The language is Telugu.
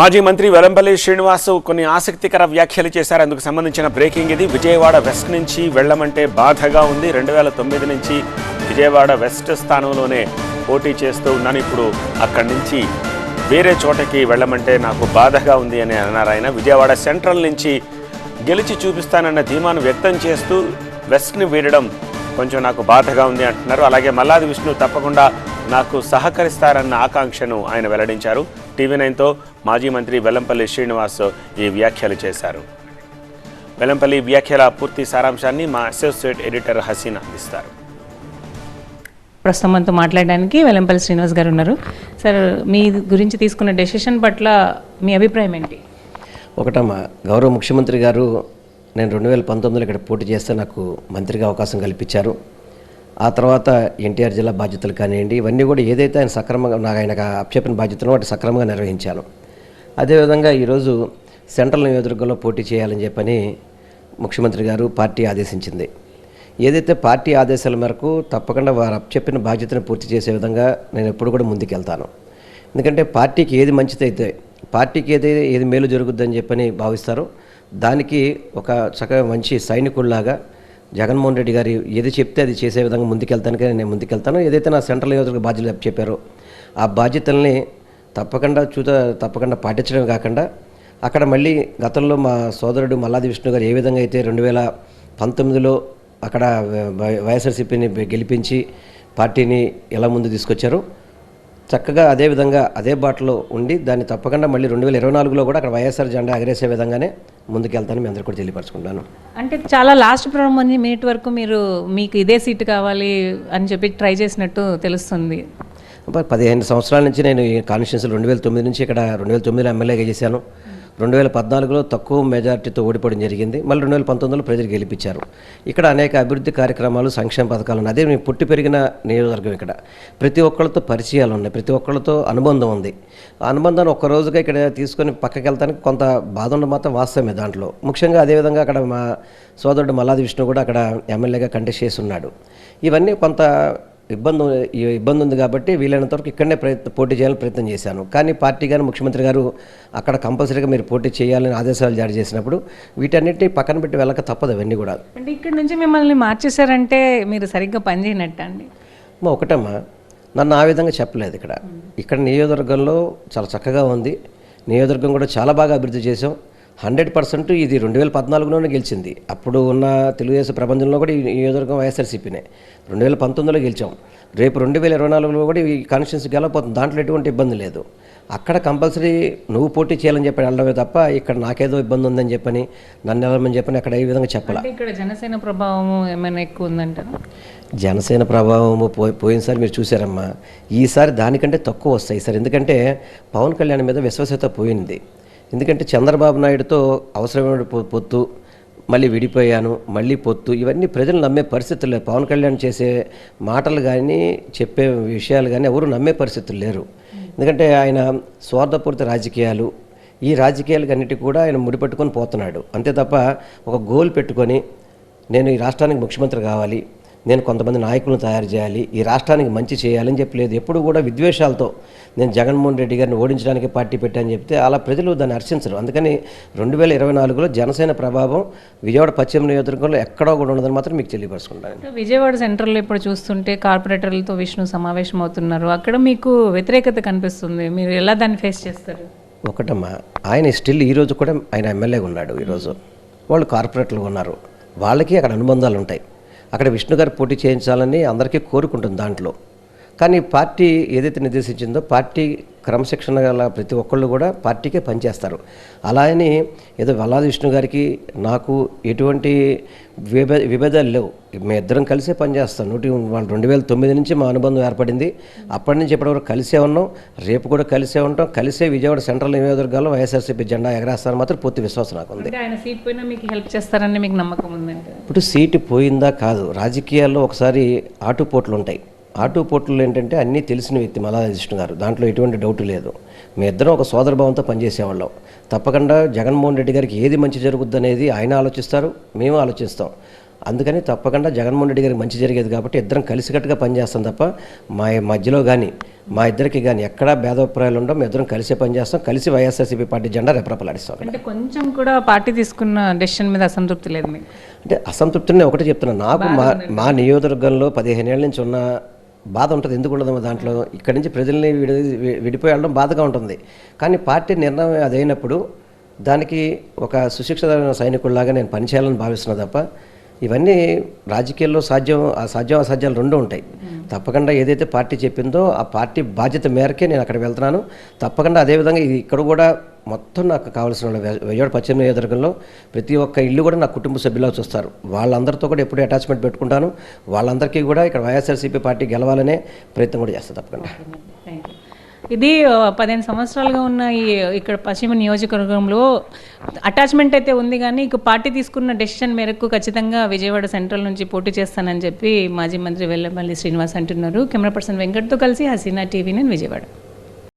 మాజీ మంత్రి వెలంపల్లి శ్రీనివాస్ కొన్ని ఆసక్తికర వ్యాఖ్యలు చేశారు. అందుకు సంబంధించిన బ్రేకింగ్ ఇది. విజయవాడ వెస్ట్ నుంచి వెళ్ళమంటే బాధగా ఉంది. రెండు వేల తొమ్మిది నుంచి విజయవాడ వెస్ట్ స్థానంలోనే పోటీ చేస్తూ ఉన్నాను. ఇప్పుడు అక్కడి నుంచి వేరే చోటకి వెళ్ళమంటే నాకు బాధగా ఉంది అని అన్నారు ఆయన. విజయవాడ సెంట్రల్ నుంచి గెలిచి చూపిస్తానన్న ధీమాను వ్యక్తం చేస్తూ వెస్ట్ని వీడడం కొంచెం నాకు బాధగా ఉంది అంటున్నారు. అలాగే మల్లాది విష్ణు తప్పకుండా నాకు సహకరిస్తారన్న ఆకాంక్షను ఆయన వెల్లడించారు. టీవీ నైన్తో మాజీ మంత్రి వెల్లంపల్లి శ్రీనివాస్ ఈ వ్యాఖ్యలు చేశారు. వెల్లంపల్లి వ్యాఖ్యల పూర్తి సారాంశాన్ని మా అసోసియేట్ ఎడిటర్ హసీన్ అందిస్తారు. ప్రస్తుతం మనతో మాట్లాడడానికి వెల్లంపల్లి శ్రీనివాస్ గారు ఉన్నారు. సార్ మీ గురించి తీసుకున్న డెసిషన్ పట్ల మీ అభిప్రాయం ఏంటి? ఒకటమ్మా గౌరవ ముఖ్యమంత్రి గారు నేను రెండు వేల పంతొమ్మిదిలో ఇక్కడ పోటీ చేస్తే నాకు మంత్రిగా అవకాశం కల్పించారు. ఆ తర్వాత ఎన్టీఆర్ జిల్లా బాధ్యతలు కానివ్వండి ఇవన్నీ కూడా ఏదైతే ఆయన సక్రమంగా నాకు ఆయనకు అప్పచెప్పిన బాధ్యతను వాటి సక్రమంగా నిర్వహించాను అదేవిధంగా ఈరోజు సెంట్రల్ నియోజకవర్గంలో పోటీ చేయాలని చెప్పని ముఖ్యమంత్రి గారు పార్టీ ఆదేశించింది. ఏదైతే పార్టీ ఆదేశాల మేరకు తప్పకుండా వారు అప్పచెప్పిన బాధ్యతను పూర్తి చేసే విధంగా నేను ఎప్పుడు కూడా ముందుకెళ్తాను. ఎందుకంటే పార్టీకి ఏది మంచిదైతే పార్టీకి ఏది ఏది మేలు జరుగుద్దని చెప్పని భావిస్తారో. దానికి ఒక చక్కగా మంచి సైనికుల్లాగా జగన్మోహన్ రెడ్డి గారు ఏది చెప్తే అది చేసే విధంగా ముందుకెళ్తానికి నేను ముందుకెళ్తాను. ఏదైతే నా సెంట్రల్ నియోజకవర్గ బాధ్యతలు చెప్పారో ఆ బాధ్యతల్ని తప్పకుండా చూత తప్పకుండా పాటించడం కాకుండా అక్కడ మళ్ళీ గతంలో మా సోదరుడు మల్లాది విష్ణు గారు ఏ విధంగా అయితే రెండు వేల పంతొమ్మిదిలో అక్కడ వైఎస్ఆర్సీపీని గెలిపించి పార్టీని ఎలా ముందు తీసుకొచ్చారో చక్కగా అదే విధంగా అదే బాటలో ఉండి దాన్ని తప్పకుండా మళ్ళీ రెండు వేల ఇరవై నాలుగులో కూడా అక్కడ వైఎస్ఆర్ జెండా ఎగరేసే విధంగానే ముందుకెళ్తానని మీ అందరికీ కూడా తెలియపరచుకుంటాను అంటే చాలా లాస్ట్ ప్రారంభం మినిట్ వరకు మీరు మీకు ఇదే సీట్ కావాలి అని చెప్పి ట్రై చేసినట్టు తెలుస్తుంది. పదిహేను సంవత్సరాల నుంచి నేను కాన్స్టిట్యూన్సీ రెండు వేల తొమ్మిది నుంచి ఇక్కడ రెండు వేల తొమ్మిదిలో ఎమ్మెల్యేగా చేశాను. రెండు వేల పద్నాలుగులో తక్కువ మెజార్టీతో ఓడిపోవడం జరిగింది. మళ్ళీ రెండు వేల పంతొమ్మిదిలో ప్రజలు గెలిపించారు. ఇక్కడ అనేక అభివృద్ధి కార్యక్రమాలు సంక్షేమ పథకాలు ఉన్నాయి. అదే మేము పుట్టి పెరిగిన నియోజకవర్గం ఇక్కడ. ప్రతి ఒక్కళ్ళతో పరిచయాలు ఉన్నాయి. ప్రతి ఒక్కళ్ళతో అనుబంధం ఉంది. ఆ అనుబంధాన్ని ఒక్క రోజుగా ఇక్కడ తీసుకొని పక్కకి వెళ్తానికి కొంత బాధ ఉండడం మాత్రం వాస్తవమే దాంట్లో. ముఖ్యంగా అదేవిధంగా అక్కడ మా సోదరుడు మల్లాది విష్ణు కూడా అక్కడ ఎమ్మెల్యేగా కంటెస్ట్ చేసి ఉన్నాడు. ఇవన్నీ కొంత ఇబ్బంది ఇబ్బంది ఉంది కాబట్టి వీలైనంత వరకు ఇక్కడనే ప్రయత్నం పోటీ చేయాలని ప్రయత్నం చేశాను. కానీ పార్టీ గారు ముఖ్యమంత్రి గారు అక్కడ కంపల్సరీగా మీరు పోటీ చేయాలని ఆదేశాలు జారీ చేసినప్పుడు వీటన్నిటిని పక్కన పెట్టి వెళ్ళక తప్పదు అవన్నీ కూడా. అంటే ఇక్కడ నుంచి మిమ్మల్ని మార్చేశారంటే మీరు సరిగ్గా పనిచేయనట్ట అండి? మా ఒకటమ్మా నన్ను ఆ విధంగా చెప్పలేదు ఇక్కడ. ఇక్కడ నియోజకవర్గంలో చాలా చక్కగా ఉంది. నియోజకవర్గం కూడా చాలా బాగా అభివృద్ధి చేసాం హండ్రెడ్ పర్సెంట్ ఇది రెండు వేల పద్నాలుగులోనే గెలిచింది. అప్పుడు ఉన్న తెలుగుదేశం ప్రపంచంలో కూడా ఈ నియోజకవర్గం వైఎస్ఆర్సీపీనే. రెండు వేల పంతొమ్మిదిలో గెలిచాం. రేపు రెండు వేల ఇరవై నాలుగులో కూడా ఈ కాన్స్టిట్యూన్సీ గెలవపోతుంది దాంట్లో ఎటువంటి ఇబ్బంది లేదు. అక్కడ కంపల్సరీ నువ్వు పోటీ చేయాలని చెప్పి వెళ్ళడమే తప్ప ఇక్కడ నాకేదో ఇబ్బంది ఉందని చెప్పని నన్ను వెళ్ళమని చెప్పని అక్కడ ఏ విధంగా చెప్పాల? ఇక్కడ జనసేన ప్రభావం ఏమైనా ఎక్కువ ఉందంటారా? జనసేన ప్రభావము పోయి పోయినసారి మీరు చూసారమ్మా ఈసారి దానికంటే తక్కువ వస్తాయి సార్. ఎందుకంటే పవన్ కళ్యాణ్ మీద విశ్వసత పోయింది. ఎందుకంటే చంద్రబాబు నాయుడుతో అవసరమైన పొత్తు మళ్ళీ విడిపోయాను మళ్ళీ పొత్తు ఇవన్నీ ప్రజలు నమ్మే పరిస్థితులు. లేవు పవన్ కళ్యాణ్ చేసే మాటలు కానీ చెప్పే విషయాలు కానీ ఎవరు నమ్మే పరిస్థితులు లేరు. ఎందుకంటే ఆయన స్వార్థపూరిత రాజకీయాలు ఈ రాజకీయాలకు అన్నిటికీ కూడా ఆయన ముడిపెట్టుకొని పోతున్నాడు. అంతే తప్ప ఒక గోల్ పెట్టుకొని నేను ఈ రాష్ట్రానికి ముఖ్యమంత్రి కావాలి నేను కొంతమంది నాయకులను తయారు చేయాలి ఈ రాష్ట్రానికి మంచి చేయాలని చెప్పి లేదు ఎప్పుడు కూడా విద్వేషాలతో నేను జగన్మోహన్ రెడ్డి గారిని ఓడించడానికి పార్టీ పెట్టాను చెప్తే అలా ప్రజలు దాన్ని హర్షించరు. అందుకని రెండు వేల ఇరవై నాలుగులో జనసేన ప్రభావం విజయవాడ పశ్చిమ నియోజకవర్గంలో ఎక్కడో కూడా ఉండదని మాత్రం మీకు తెలియపరుచుకుంటాను. విజయవాడ సెంట్రల్లో ఇప్పుడు చూస్తుంటే కార్పొరేటర్లతో విష్ణు సమావేశం అవుతున్నారు అక్కడ మీకు వ్యతిరేకత కనిపిస్తుంది. మీరు ఎలా దాన్ని ఫేస్ చేస్తారు? ఒకటమ్మా ఆయన స్టిల్ ఈరోజు కూడా ఆయన ఎమ్మెల్యేగా ఉన్నాడు ఈరోజు. వాళ్ళు కార్పొరేటర్లు ఉన్నారు. వాళ్ళకి అక్కడ అనుబంధాలు ఉంటాయి అక్కడ విష్ణు గారు పోటీ చేయించాలని అందరికీ కోరుకుంటుంది దాంట్లో. కానీ పార్టీ ఏదైతే నిర్దేశించిందో పార్టీ క్రమశిక్షణ గల ప్రతి ఒక్కళ్ళు కూడా పార్టీకే పనిచేస్తారు. అలా అని ఏదో వల్లాది విష్ణు గారికి నాకు ఎటువంటి విభే విభేదాలు లేవు. మేము ఇద్దరం కలిసే పనిచేస్తాం. నూటి వాళ్ళు రెండు వేల తొమ్మిది నుంచి మా అనుబంధం ఏర్పడింది. అప్పటి నుంచి ఇప్పటివరకు కలిసే ఉన్నాం. రేపు కూడా కలిసే ఉంటాం. కలిసే విజయవాడ సెంట్రల్ నియోజకవర్గాల్లో వైఎస్ఆర్సీపీ జెండా ఎగరేస్తారని మాత్రం పూర్తి విశ్వాసం నాకు ఉంది. అంటే ఆయన సీట్ పైన మీకు హెల్ప్ చేస్తారని మీకు నమ్మకం ఉందంటే ఇప్పుడు సీటు పోయిందా కాదు. రాజకీయాల్లో ఒకసారి ఆటుపోట్లు ఉంటాయి. ఆటుపోట్లు ఏంటంటే అన్నీ తెలిసిన వ్యక్తి విష్ణు గారు. దాంట్లో ఎటువంటి డౌట్ లేదు. మీ ఇద్దరం ఒక సోదరభావంతో పనిచేసేవాళ్ళం. తప్పకుండా జగన్మోహన్ రెడ్డి గారికి ఏది మంచి జరుగుద్ది అనేది ఆయన ఆలోచిస్తారు మేము ఆలోచిస్తాం. అందుకని తప్పకుండా జగన్మోహన్ రెడ్డి గారికి మంచి జరిగేది కాబట్టి ఇద్దరం కలిసికట్టుగా పనిచేస్తాం తప్ప మా మధ్యలో కానీ మా ఇద్దరికి కానీ ఎక్కడా భేదాభిప్రాయాలు ఉండవు. మేము ఇద్దరం కలిసే పనిచేస్తాం కలిసి వైఎస్ఆర్సీపీ పార్టీ జెండా రెపరెపలాడిస్తాం అంటే కొంచెం కూడా పార్టీ తీసుకున్న డెసిషన్ మీద అసంతృప్తి లేదు అంటే అసంతృప్తిని ఒకటే చెప్తున్నాను నాకు మా మా నియోజకవర్గంలో పదిహేను ఏళ్ళ నుంచి ఉన్న బాధ ఉంటుంది. ఎందుకు ఉండదు దాంట్లో? ఇక్కడి నుంచి ప్రజల్ని విడి విడిపోయి వెళ్ళడం బాధగా ఉంటుంది. కానీ పార్టీ నిర్ణయం అదైనప్పుడు దానికి ఒక సుశిక్షితమైన సైనికుల్లాగా నేను పనిచేయాలని భావిస్తున్నా తప్ప ఇవన్నీ రాజకీయాల్లో సాధ్యం ఆ సాధ్యం అసాధ్యాలు రెండు ఉంటాయి. తప్పకుండా ఏదైతే పార్టీ చెప్పిందో ఆ పార్టీ బాధ్యత మేరకే నేను అక్కడ వెళ్తున్నాను. తప్పకుండా అదేవిధంగా ఇక్కడ కూడా మొత్తం నాకు కావాల్సిన వాళ్ళు వె- విజయవాడ పశ్చిమ నియోజకవర్గంలో ప్రతి ఒక్క ఇల్లు కూడా నా కుటుంబ సభ్యులకు చూస్తారు వాళ్ళందరితో కూడా ఎప్పుడూ అటాచ్మెంట్ పెట్టుకుంటాను. వాళ్ళందరికీ కూడా ఇక్కడ వైఎస్ఆర్సీపీ పార్టీ గెలవాలనే ప్రయత్నం కూడా చేస్తాను తప్పకుండా. ఇది పదిహేను సంవత్సరాలుగా ఉన్న ఈ ఇక్కడ పశ్చిమ నియోజకవర్గంలో అటాచ్మెంట్ అయితే ఉంది కానీ ఇక పార్టీ తీసుకున్న డెసిషన్ మేరకు ఖచ్చితంగా విజయవాడ సెంట్రల్ నుంచి పోటీ చేస్తానని చెప్పి మాజీ మంత్రి వెల్లమల్లి శ్రీనివాస్ అంటున్నారు. కెమెరా పర్సన్ వెంకట్తో కలిసి హసీనా టీవీ నేను విజయవాడ.